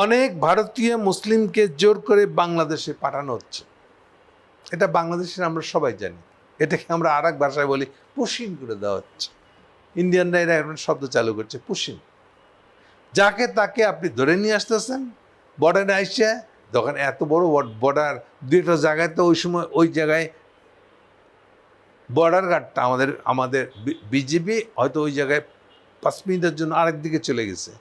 অনেক ভারতীয় মুসলিমকে জোর করে বাংলাদেশে পাঠানো হচ্ছে। এটা বাংলাদেশের আমরা সবাই জানি। এটাকে আমরা আর এক ভাষায় বলি পুশিন করে দেওয়া হচ্ছে। ইন্ডিয়ানরা এরা এখন শব্দ চালু করছে, পুশিন। যাকে তাকে আপনি ধরে নিয়ে আসতেছেন বর্ডারে আইসে তখন এত বড় বর্ডার দুইটা জায়গায় তো ওই সময় ওই জায়গায় বর্ডার গার্ডটা আমাদের আমাদের বিজেপি হয়তো ওই জায়গায় পাঁচ মিনিটের জন্য আরেক দিকে চলে গেছে।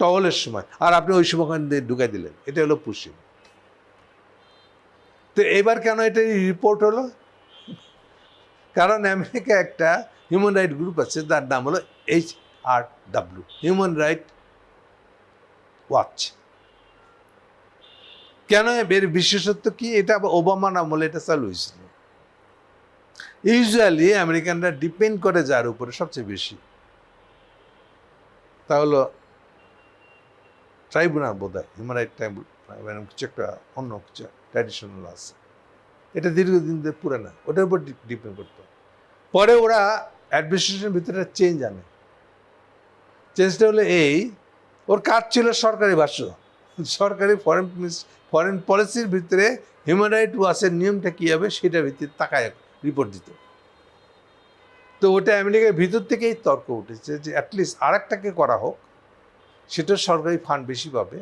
টহলের সময়। আর আপনি ওই সময় দিয়ে ঢুকাই দিলেন। এটা হলো পুশিং তো এবার কেন এটা রিপোর্ট হলো? কারণ আমেরিকা একটা হিউম্যান রাইট গ্রুপ আছে তার নাম হলো H R W human right watch কেন এর বিশেষত্ব কি? এটা ওবামা আমলে এটা চালু হয়েছিল। ইউজুয়ালি আমেরিকানরা ডিপেন্ড করে যার উপরে সবচেয়ে বেশি। তা হলো ট্রাইব্যুনাল বোধ হয় হিউম্যান রাইট ট্রাইব্যুনাল কিছু একটা অন্য কিছু ট্র্যাডিশনাল আছে এটা দীর্ঘদিন ধরে পুরানা ওটার উপর ডিপেন্ড করতো পরে ওরা অ্যাডমিনিস্ট্রেশনের ভিতরে চেঞ্জ আনে। চেঞ্জটা হলো এই, ওর কাজ ছিল সরকারি ভাষ্য। সরকারি ফরেন ফরেন পলিসির ভিতরে হিউম্যান রাইট ওয়াচের নিয়মটা কী হবে, সেটার ভিত্তিতে তাকায় রিপোর্ট দিত। তো ওটা আমেরিকার ভিতর থেকেই তর্ক উঠেছে যে অ্যাটলিস্ট আর একটাকে করা হোক সেটা সরকারি ফান্ড বেশি পাবে,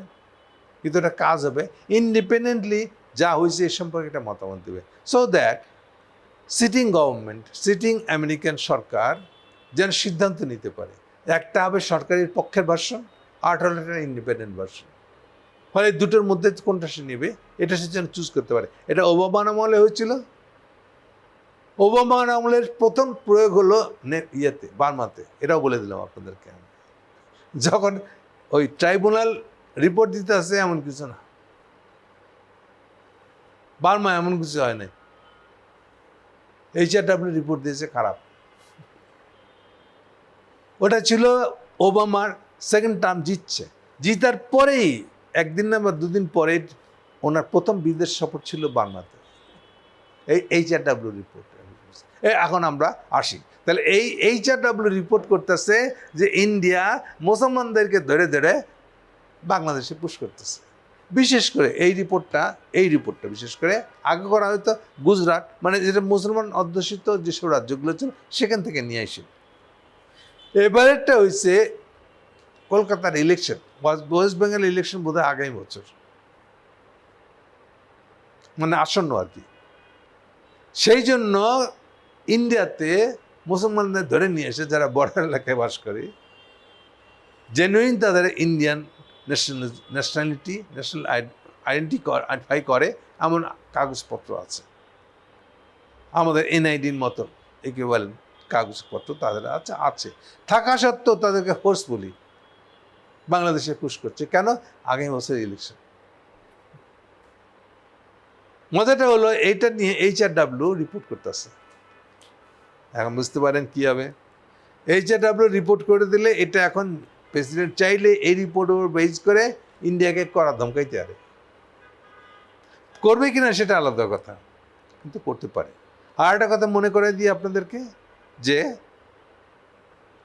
কিন্তু এটা কাজ হবে ইন্ডিপেন্ডেন্টলি যা হয়েছে এ সম্পর্কে একটা মতামত দেবে। So that sitting government sitting American সরকার যেন সিদ্ধান্ত নিতে পারে। একটা হবে সরকারের পক্ষের ভার্সন আর হলো একটা ইন্ডিপেন্ডেন্ট ভার্সন ফলে দুটোর মধ্যে কোনটা সে নেবে, এটা সে যেন চুজ করতে পারে। এটা ওবামান আমলে হয়েছিল। ওবামান আমলের প্রথম প্রয়োগ হলো ইয়েতে, বার্মাতে। এটাও বলে দিলাম আপনাদেরকে আমি। যখন ওই ট্রাইব্যুনাল রিপোর্ট দিতে আসে এমন কিছু না। বার্মা এমন কিছু হয় নাই। এইচআরডাব্লিউ রিপোর্ট দিয়েছে খারাপ। ওটা ছিল ওবামার সেকেন্ড টার্ম জিতছে। জিতার পরেই, একদিন না বা দুদিন পরে ওনার প্রথম বিদেশ সফর ছিল বার্মাতে এই এইচ আর এইচআরডাব্লিউ রিপোর্ট। এখন আমরা আসি। তাহলে এই এইচআরডাব্লিউ রিপোর্ট করতেছে যে ইন্ডিয়া মুসলমানদেরকে ধরে ধরে বাংলাদেশে পুশ করতেছে। বিশেষ করে এই রিপোর্টটা এই রিপোর্টটা বিশেষ করে আগে করা হয়তো গুজরাট মানে যেটা মুসলমান অধ্যুষিত যেসব রাজ্যগুলো ছিল, সেখান থেকে নিয়ে আসে। এবারেরটা হয়েছে কলকাতার ইলেকশন ওয়েস্ট বেঙ্গল ইলেকশন বোধহয় আগামী বছর। মানে আসন্ন আর কি। সেই জন্য ইন্ডিয়াতে মুসলমানদের ধরে নিয়ে এসে যারা বর্ডার এলাকায় বাস করে জেনুইন তাদের Indian national nationality national identity identify করে এমন কাগজপত্র আছে। আমাদের এনআইডির মতো ইকুইভ্যালেন্ট কাগজপত্র তাদের আছে আছে। থাকা সত্ত্বেও তাদেরকে ফোর্সফুলি বাংলাদেশে পুশ করছে। কেন? আগামী বছর ইলেকশন মজাটা হলো, এইটা নিয়ে এইচ আর ডাব্লিউ রিপোর্ট করতেছে। এখন বুঝতে পারেন কি হবে। এইচ আর ডাব্লিউ রিপোর্ট করে দিলে এটা এখন প্রেসিডেন্ট চাইলে এই রিপোর্ট উপর বেস করে ইন্ডিয়াকে করা ধমকাইতে পারে। করবে কিনা সেটা আলাদা কথা, কিন্তু করতে পারে। আর একটা কথা মনে করে দিই আপনাদেরকে, যে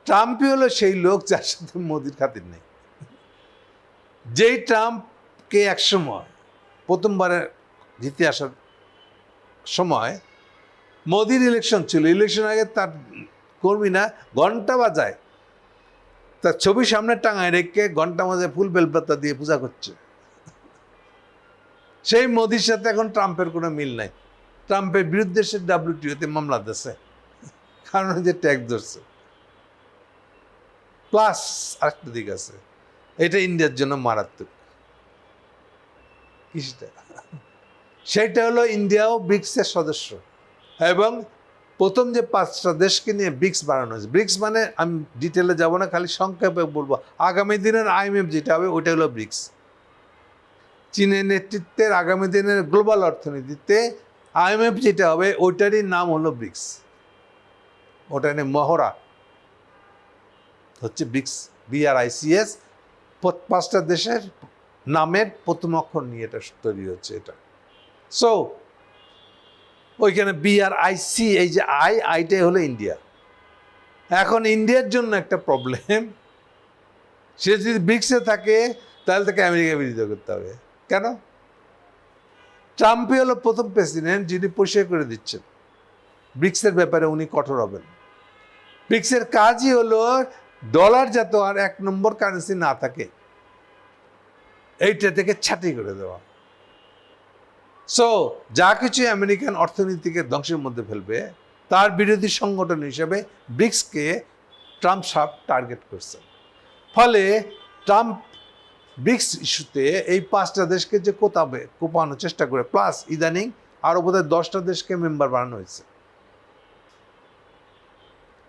ট্রাম্পই হলো সেই লোক যার সাথে মোদির খাতির নেই। যেই ট্রাম্পকে একসময় প্রথমবারে জিতে আসার সময় মোদির ইলেকশন ছিল। ইলেকশন আগে তার কর্মী না ঘণ্টা বাজায়। তার ছবি সামনে টাঙায় রেখে ঘণ্টা মাঝে ফুল বেলপাতা দিয়ে পূজা করছে। সেই মোদির সাথে এখন ট্রাম্পের কোনো মিল নাই। ট্রাম্পের বিরুদ্ধে সে ডাব্লিউটিওতে মামলা দিচ্ছে কারণ যে ট্যাক্স ধরছে। প্লাস আরেকটা দিক আছে। এটা ইন্ডিয়ার জন্য মারাত্মক। কৃষিটা সেটা হলো ইন্ডিয়াও ব্রিক্সের সদস্য। এবং প্রথম যে পাঁচটা দেশকে নিয়ে ব্রিক্স বানানো হয়েছে। ব্রিক্স মানে আমি ডিটেলে যাব না, খালি সংক্ষেপে বলব। আগামী দিনের আইএমএফ যেটা হবে, ওইটা হলো ব্রিক্স। চীনের নেতৃত্বের আগামী দিনের গ্লোবাল অর্থনীতিতে আইএমএফ যেটা হবে, ওইটারই নাম হলো ব্রিক্স। ওটা নিয়ে মহড়া। হচ্ছে ব্রিক্স বিআরআইসিএস পাঁচটা দেশের নামের প্রথম অক্ষর নিয়ে এটা তৈরি হচ্ছে এটা। সো ওইখানে বি আর বিআরআইসি এই যে আই আইটাই হলো ইন্ডিয়া এখন ইন্ডিয়ার জন্য একটা প্রবলেম সে যদি ব্রিক্সে থাকে, তাহলে তাকে আমেরিকা বিরোধিতা করতে হবে। কেন? ট্রাম্পই হলো প্রথম প্রেসিডেন্ট যিনি পরিষ্কার করে দিচ্ছেন। ব্রিক্সের ব্যাপারে উনি কঠোর হবেন। ব্রিক্সের কাজই হলো ডলার যাতে আর এক নম্বর কারেন্সি না থাকে, এইটা থেকে ছাঁটি করে দেওয়া। সো যা কিছু আমেরিকান অর্থনীতিকে ধ্বংসের মধ্যে ফেলবে, তার বিরোধী সংগঠন হিসেবে ব্রিক্সকে ট্রাম্প সাপ টার্গেট করছেন ফলে ট্রাম্প ব্রিক্স ইস্যুতে এই পাঁচটা দেশকে যে কোতাবে, কোপানোর চেষ্টা করে, প্লাস ইদানিং আরও বোধহয় দশটা দেশকে মেম্বার বানানো হয়েছে।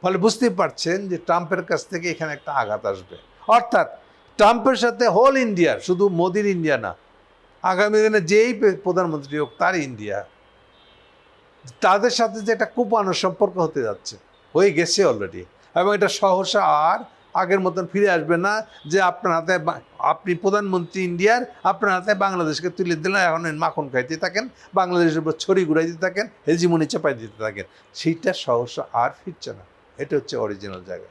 ফলে বুঝতেই পারছেন যে ট্রাম্পের কাছ থেকে এখানে একটা আঘাত আসবে। অর্থাৎ ট্রাম্পের সাথে হোল ইন্ডিয়ার শুধু মোদির ইন্ডিয়া না আগামী দিনে যেই প্রধানমন্ত্রী হোক, তার ইন্ডিয়া, তাদের সাথে যে একটা কোপানোর সম্পর্ক হতে যাচ্ছে, হয়ে গেছে অলরেডি এবং এটা সহসা আর আগের মতন ফিরে আসবে না যে আপনার হাতে আপনি প্রধানমন্ত্রী ইন্ডিয়ার, আপনার হাতে বাংলাদেশকে তুলে দিলেন, এখন মাখন খাইতে থাকেন, বাংলাদেশের উপর ছড়ি ঘুরাইতে থাকেন, হেজিমনি চাপাই দিতে থাকেন। সেইটা সহসা আর ফিরছে না। এটা হচ্ছে অরিজিনাল জায়গা।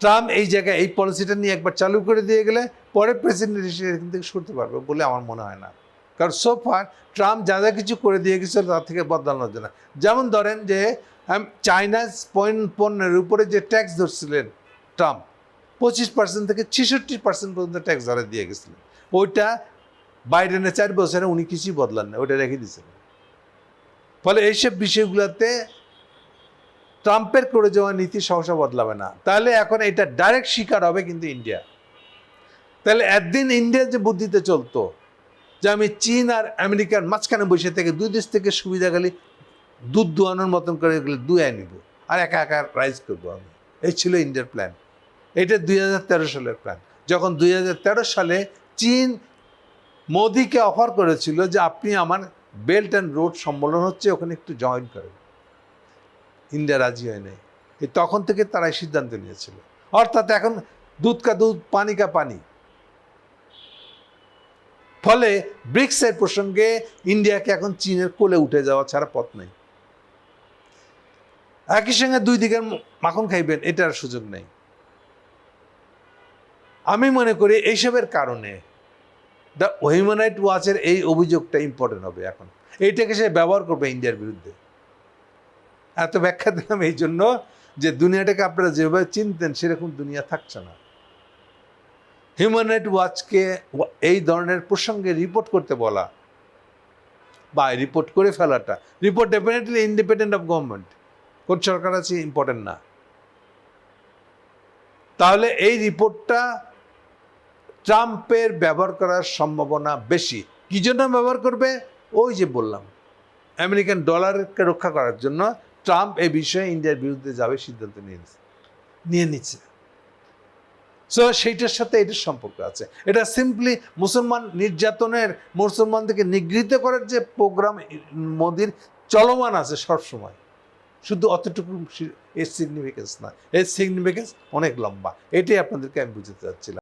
ট্রাম্প এই জায়গায় এই পলিসিটা নিয়ে একবার চালু করে দিয়ে গেলে পরে প্রেসিডেন্ট হিসেবে এখান থেকে সরতে পারবে বলে আমার মনে হয় না। কারণ সোফার ট্রাম্প যা যা কিছু করে দিয়ে গেছিল তার থেকে বদলানো হচ্ছে না যেমন ধরেন যে চায়না পয়েন্ট পণ্যের উপরে যে ট্যাক্স ধরছিলেন ট্রাম্প, পঁচিশ পার্সেন্ট থেকে ছেষট্টি পার্সেন্ট পর্যন্ত ট্যাক্স ধরে দিয়ে গেছিলেন। ওইটা বাইডেনের চার বছরে উনি কিছুই বদলান না, ওইটা রেখে দিয়েছিলেন। ফলে এইসব বিষয়গুলোতে ট্রাম্পের করে যাওয়া নীতি সহসা বদলাবে না। তাহলে এখন এটা ডাইরেক্ট শিকার হবে কিন্তু ইন্ডিয়া। তাহলে একদিন ইন্ডিয়া যে বুদ্ধিতে চলতো, যে আমি চীন আর আমেরিকার মাঝখানে বসে থেকে দুই দেশ থেকে সুবিধা খালি দুধ দোয়ানোর মতন করে এগুলো দুয়াই নিব, আর একা একা রাইজ করব আমি। এই ছিল ইন্ডিয়ার প্ল্যান এটা দুই হাজার তেরো সালের প্ল্যান যখন দুই হাজার তেরো সালে চীন মোদিকে অফার করেছিল যে আপনি আমার বেল্ট অ্যান্ড রোড সম্মেলন হচ্ছে, ওখানে একটু জয়েন করেন ইন্ডিয়া রাজি হয় নাই। তখন থেকে তারা সিদ্ধান্ত নিয়েছিল। অর্থাৎ এখন দুধ কা দুধ, পানি কা পানি। ফলে ব্রিক্সের প্রসঙ্গে ইন্ডিয়াকে এখন চীনের কোলে উঠে যাওয়া ছাড়া পথ নেই। একই সঙ্গে দুই দিকের মাখন খাইবেন, এটার সুযোগ নেই। আমি মনে করি এইসবের কারণে দ্য হিউম্যানাইট ওয়াচের এই অভিযোগটা ইম্পর্টেন্ট হবে এখন। এইটাকে সে ব্যবহার করবে ইন্ডিয়ার বিরুদ্ধে। এত ব্যাখ্যা দিলাম এই জন্য যে দুনিয়াটাকে আপনারা যেভাবে চিনতেন, সেরকম দুনিয়া থাকছে না। হিউম্যান রাইট ওয়াচকে এই ধরনের প্রসঙ্গে রিপোর্ট করতে বলা বা রিপোর্ট করে ফেলাটা। Report definitely independent of government কোন সরকার আছে ইম্পর্টেন্ট না। তাহলে এই রিপোর্টটা ট্রাম্পের ব্যবহার করার সম্ভাবনা বেশি। কি জন্য ব্যবহার করবে? ওই যে বললাম। আমেরিকান ডলারকে রক্ষা করার জন্য ট্রাম্প এ বিষয়ে ইন্ডিয়ার বিরুদ্ধে যাবে সিদ্ধান্ত নিয়ে নিচ্ছে নিয়ে নিচ্ছে। সো সেইটার সাথে এটার সম্পর্ক আছে। এটা সিম্পলি মুসলমান নির্যাতনের মুসলমানদেরকে নিগৃহীত করার যে প্রোগ্রাম মোদির চলমান আছে সবসময়। শুধু অতটুকু এর সিগনিফিকেন্স না। এর সিগনিফিকেন্স অনেক লম্বা। এটাই আপনাদেরকে আমি বুঝতে চাচ্ছিলাম।